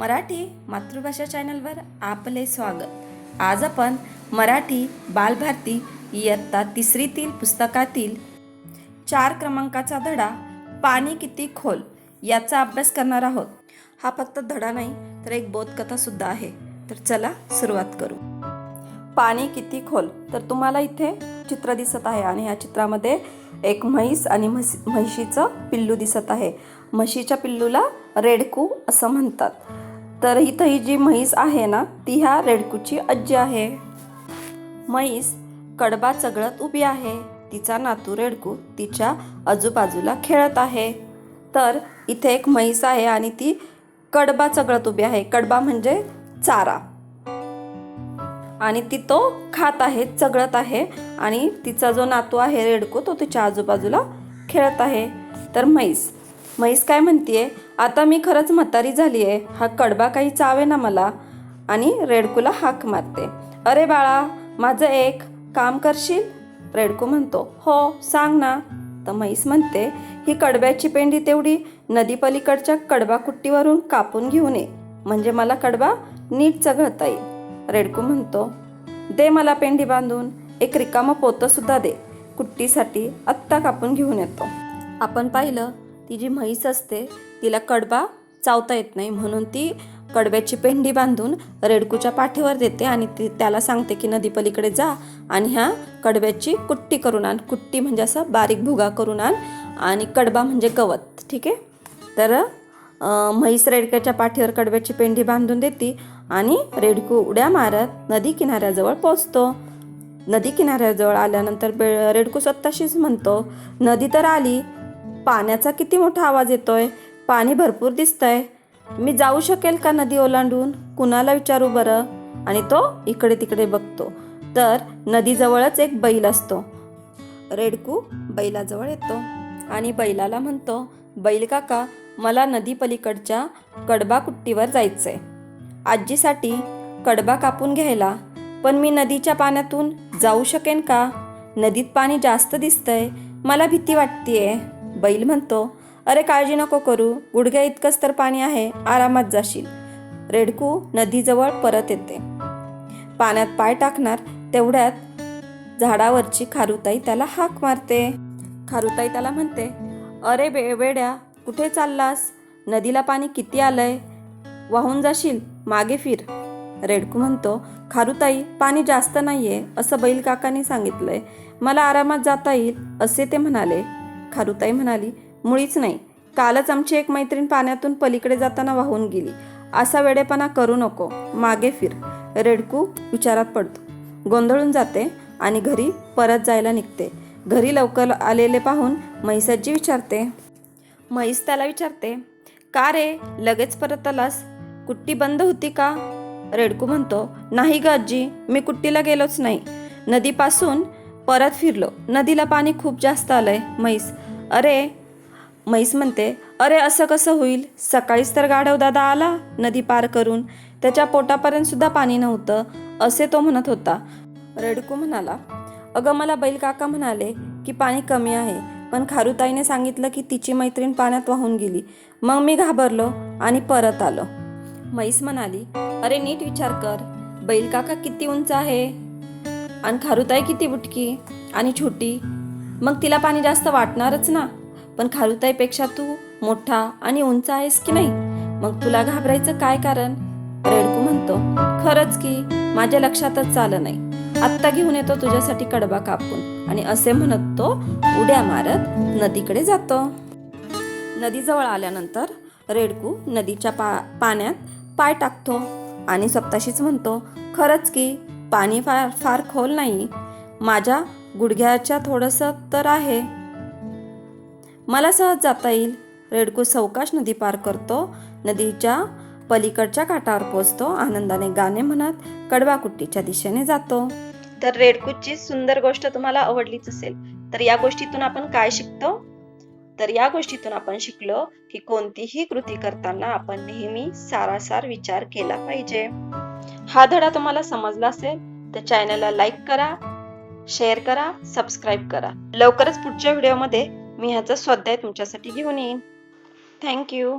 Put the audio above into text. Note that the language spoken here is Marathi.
मराठी मातृभाषा चॅनलवर आपले स्वागत. आज आपण मराठी बालभारती इयत्ता तिसरीतील पुस्तकातील चार क्रमांकाचा धडा पाणी किती खोल याचा अभ्यास करणार आहोत. हा फक्त धडा नाही तर एक बोधकथासुद्धा आहे. तर चला सुरुवात करू. पाणी किती खोल तर तुम्हाला इथे चित्र दिसत आहे आणि या चित्रामध्ये एक म्हैस आणि म्हस म्हैशीचं पिल्लू दिसत आहे. म्हशीच्या पिल्लूला रेडकू असं म्हणतात. तर इथं ही जी म्हैस आहे ना ती ह्या रेडकूची आजी आहे. म्हैस कडबा चगळत उभी आहे. तिचा नातू रेडकू तिच्या आजूबाजूला खेळत आहे. तर इथे एक म्हैस आहे आणि ती कडबा चगळत उभी आहे. कडबा म्हणजे चारा. आणि ती तो खात आहे चगळत आहे आणि तिचा जो नातू आहे रेडकू तो तिच्या आजूबाजूला खेळत आहे. तर म्हैस म्हैस काय म्हणतीये? आता मी खरंच म्हातारी झाली आहे हा कडबा काही चावे ना मला. आणि रेडकूला हाक मारते. अरे बाळा माझं एक काम करशील? रेडकू म्हणतो हो सांग ना. तर म्हैस म्हणते ही कडब्याची पेंडी तेवढी नदीपलीकडच्या कडबा कुट्टीवरून कापून घेऊन ये. म्हणजे मला कडबा नीट चघळता येईल. रेडकू म्हणतो दे मला पेंडी बांधून. एक रिकामं पोतंसुद्धा दे. कुट्टीसाठी आत्ता कापून घेऊन येतो. आपण पाहिलं ती जी म्हैस असते तिला कडबा चावता येत नाही. म्हणून ती कडब्याची पेंडी बांधून रेडकूच्या पाठीवर देते आणि ती त्याला सांगते की नदी पलीकडे जा आणि ह्या कडब्याची कुट्टी करून आण. कुट्टी म्हणजे असं बारीक भुगा करून आण आणि कडबा म्हणजे गवत. ठीक आहे? तर म्हैस रेडक्याच्या पाठीवर कडब्याची पेंडी बांधून देते आणि रेडकू उड्या मारत नदी किनाऱ्याजवळ पोचतो नदी किनाऱ्याजवळ आल्यानंतर बे रेडकू स्वतःशीच म्हणतो नदी तर आली पाण्याचा किती मोठा आवाज येतोय? पाणी भरपूर दिसतंय. मी जाऊ शकेल का नदी ओलांडून? कुणाला विचारू बरं? आणि तो इकडे तिकडे बघतो. तर नदीजवळच एक बैल असतो. रेडकू बैलाजवळ येतो. आणि बैलाला म्हणतो बैल काका मला नदी पलीकडच्या कडबा कुट्टीवर जायचंय. आजीसाठी कडबा कापून घ्यायला. पण मी नदीच्या पाण्यातून जाऊ शकेन का? नदीत पाणी जास्त दिसतंय. मला भीती वाटतेय. बैल म्हणतो अरे काळजी नको करू गुडघ्या इतकंच तर पाणी आहे आरामात जाशील. रेडकू नदीजवळ परत येते. पाण्यात पाय टाकणार तेवढ्यात झाडावरची खारुताई त्याला हाक मारते. खारुताई त्याला म्हणते अरे बे वेड्या कुठे चाललास? नदीला पाणी किती आलंय? वाहून जाशील? मागे फिर. रेडकू म्हणतो खारुताई पाणी जास्त नाहीये असं बैल काकांनी सांगितलंय. मला आरामात जाता येईल असे ते म्हणाले. खारुताई म्हणाली मुळीच नाही. कालच आमची एक मैत्रीण पाण्यातून पलीकडे जाताना वाहून गेली. असा वेडेपणा करू नको. मागे फिर. रेडकू विचारात पडतो. गोंधळून जाते आणि घरी परत जायला निघते. घरी लवकर आलेले पाहून म्हैसाजी विचारते. म्हैस त्याला विचारते का रे लगेच परत आलास? कुट्टी बंद होती का? रेडकू म्हणतो नाही ग आजी मी कुट्टीला गेलोच नाही. नदीपासून परत फिरलो. नदीला पाणी खूप जास्त आलंय म्हैस. अरे म्हैस म्हणते अरे असं कसं होईल? सकाळीच तर गाढव दादा आला नदी पार करून. त्याच्या पोटापर्यंत सुद्धा पाणी नव्हतं असे तो म्हणत होता. रेडकू म्हणाला अगं मला बैल काका म्हणाले की पाणी कमी आहे पण खारुताईने सांगितलं की तिची मैत्रीण पाण्यात वाहून गेली. मग मी घाबरलो आणि परत आलो. म्हैस म्हणाली अरे नीट विचार कर. बैल काका किती उंच आहे? आणि खारुताई किती बुटकी? आणि छोटी? मग तिला पाणी जास्त वाटणारच ना. पण खारुताईपेक्षा तू मोठा आणि उंच आहेस की नाही? मग तुला घाबरायचं काय कारण? रेडकू म्हणतो. खरंच की माझ्या लक्षातच आलं नाही. आत्ता घेऊन येतो तुझ्यासाठी कडबा कापून. आणि असे म्हणत तो उड्या मारत नदीकडे जातो. नदीजवळ आल्यानंतर रेडकू नदीच्या पा पाण्यात पाय टाकतो आणि स्वतःशीच म्हणतो खरंच की पाणी फार फार खोल नाही. माझ्या गुडघ्याच्या थोडंसं तर आहे. मला सहज जाता येईल. रेडकू सवकाश नदी पार करतो. नदीच्या पलीकडच्या काठावर पोचतो. आनंदाने गाणे म्हणत कडवाकुट्टीच्या दिशेने जातो. तर रेडकूची सुंदर गोष्ट तुम्हाला आवडलीच असेल तर या गोष्टीतून आपण काय शिकतो? तर या गोष्टीतून आपण शिकलो की कोणतीही कृती करताना आपण नेहमी सारासार विचार केला पाहिजे. हा धडा तुम्हाला समजला असेल तर चॅनलला लाईक करा. शेअर करा सबस्क्राईब करा. लवकरच पुढच्या व्हिडिओमध्ये मी ह्याचा स्वाध्याय तुमच्यासाठी घेऊन येईन. थँक्यू